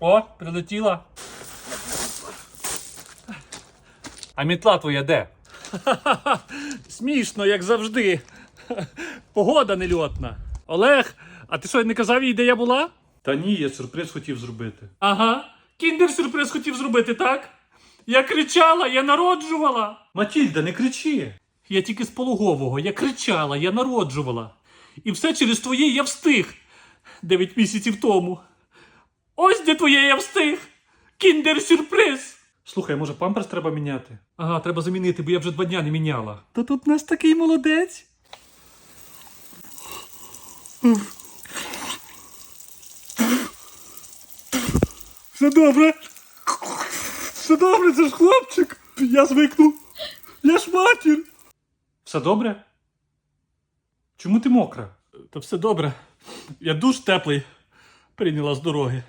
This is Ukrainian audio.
О, прилетіла. А мітла твоя де? Смішно, як завжди. Погода нельотна. Олег, а ти що не казав їй, де я була? Та ні, я сюрприз хотів зробити. Ага. Кіндер сюрприз хотів зробити, так? Я кричала, я народжувала. Матільда, не кричи. Я тільки з пологового, я кричала, я народжувала. І все через твоє я встиг. Дев'ять місяців тому. Ось де твоє я встиг. Кіндер сюрприз. Слухай, може памперс треба міняти? Ага, треба замінити, бо я вже два дня не міняла. Та тут у нас такий молодець. Все добре. Все добре, це ж хлопчик. Я звикну. Я ж матір. Все добре? Чому ти мокра? Та все добре. Я душ теплий прийняла з дороги.